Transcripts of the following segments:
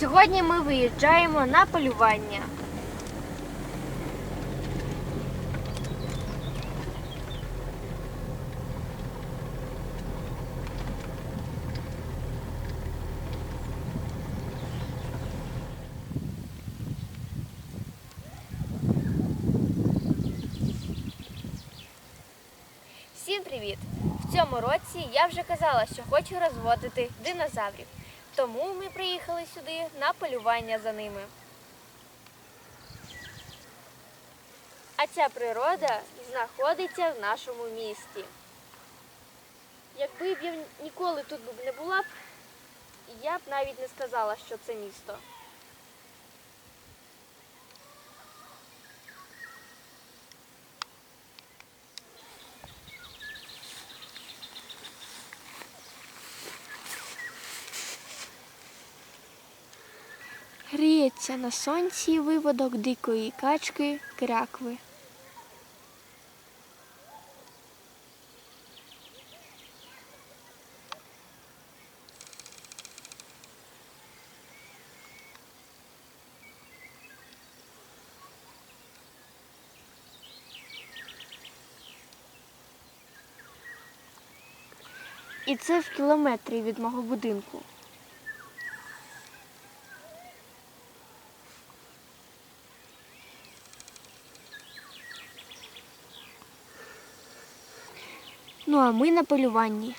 Сьогодні ми виїжджаємо на полювання. Всім привіт! В цьому році я вже казала, що хочу розводити динозаврів. Тому ми приїхали сюди на полювання за ними. А ця природа знаходиться в нашому місті. Якби б я ніколи тут не була б, я б навіть не сказала, що це місто. Гріється на сонці виводок дикої качки крякви. І це в кілометрі від мого будинку. Ну а ми на полюванні.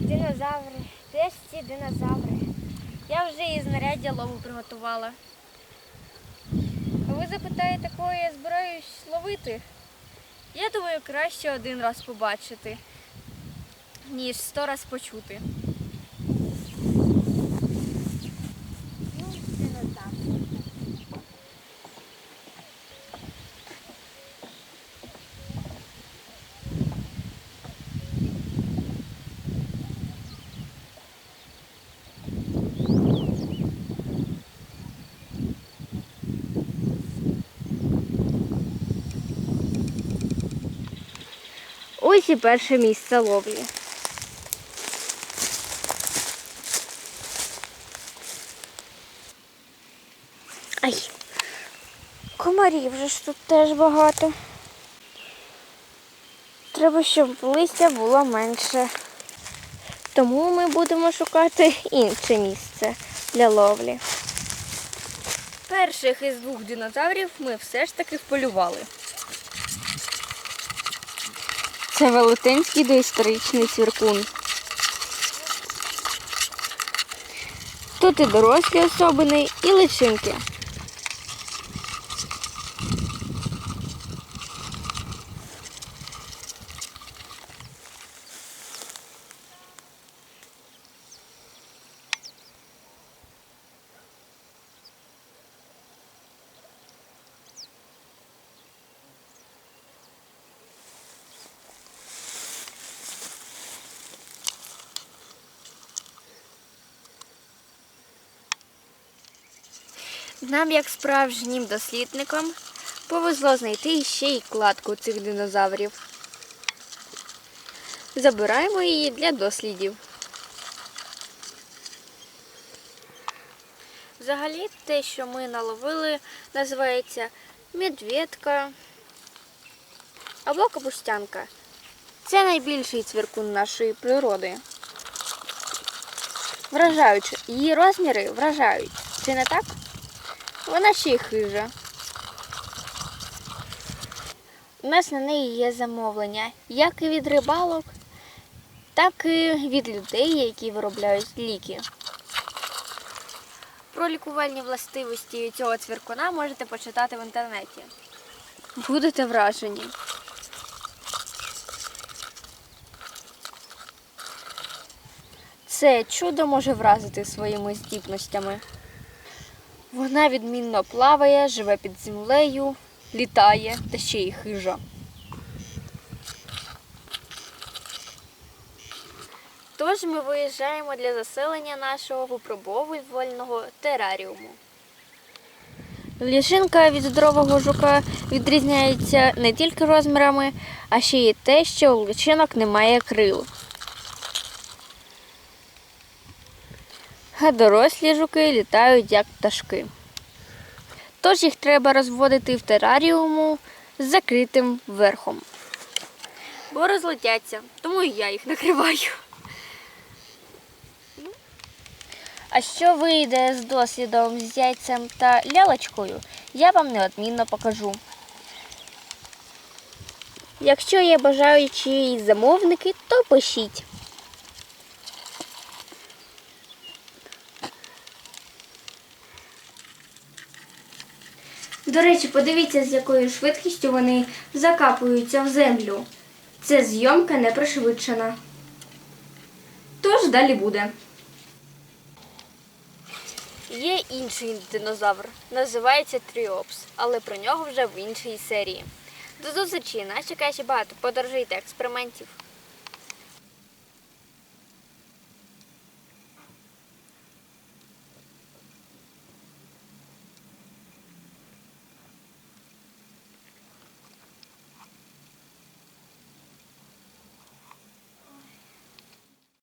Динозаври. Де ці динозаври? Я вже і знаряддя лову приготувала. Ви запитаєте, кого я збираюсь ловити? Я думаю, краще один раз побачити, ніж сто раз почути. Ну, динозавр. Ось і перше місце ловлі. Ай, комарів же ж тут теж багато. Треба, щоб листя було менше. Тому ми будемо шукати інше місце для ловлі. Перших із двох динозаврів ми все ж таки вполювали. Це велетенський доісторичний цвіркун. Тут і дорослі особини, і личинки. Нам, як справжнім дослідникам, повезло знайти ще й кладку цих динозаврів. Забираємо її для дослідів. Взагалі, те, що ми наловили, називається медведка або капустянка. Це найбільший цвіркун нашої природи. Вражаючи, її розміри вражають. Чи не так? Вона ще й хижа. У нас на неї є замовлення як і від рибалок, так і від людей, які виробляють ліки. Про лікувальні властивості цього цвіркуна можете почитати в інтернеті. Будете вражені. Це чудо може вразити своїми здібностями. Вона відмінно плаває, живе під землею, літає та ще й хижа. Тож ми виїжджаємо для заселення нашого випробовувального тераріуму. Лішинка від здорового жука відрізняється не тільки розмірами, а ще й те, що у личинок немає крил. Дорослі жуки літають як пташки. Тож їх треба розводити в тераріуму з закритим верхом. Бо розлетяться, тому і я їх накриваю. А що вийде з досвідом з яйцем та лялочкою, я вам неодмінно покажу. Якщо є бажаючі замовники, то пишіть. До речі, подивіться, з якою швидкістю вони закапуються в землю. Це зйомка не пришвидшена. Тож далі буде. Є інший динозавр, називається Тріопс, але про нього вже в іншій серії. До зустрічі! Нас чекає ще багато подорожей та експериментів.